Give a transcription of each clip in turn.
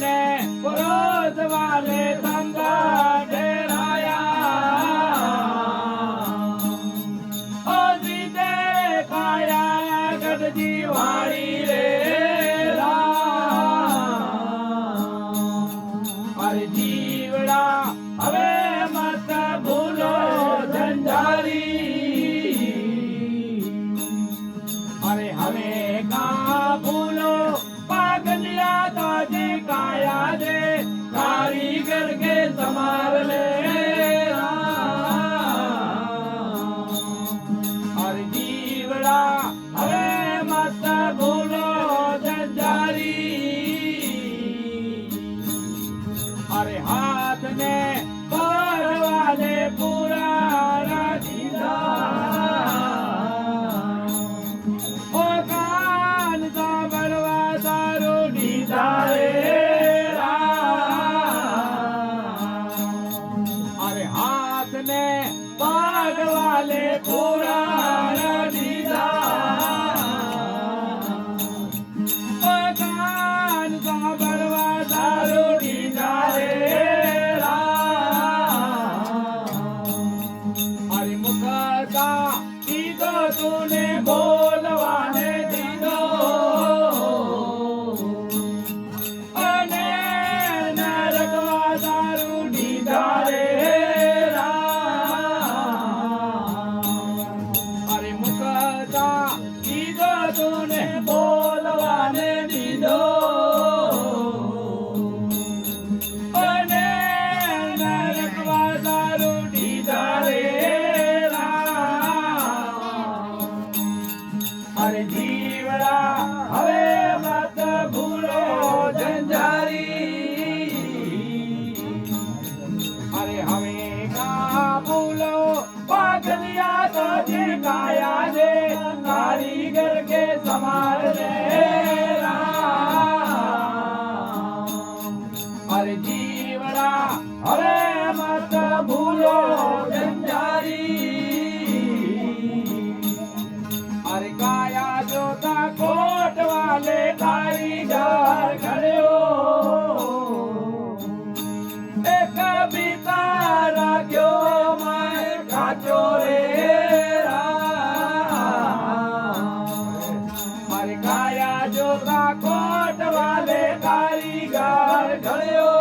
ને પરોસવાને સંગા ડેરાયા. ઓ જીતે કાયા ગઢજી વાળી. हाथ में बाग वाले पूरा કોટ વાલે કારીગર ઘડ્યો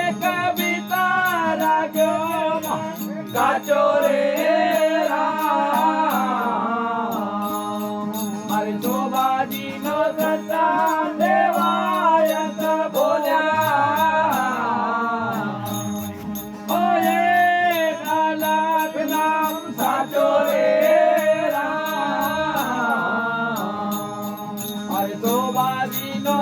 એક બીતા રાગ્યો કાચો રે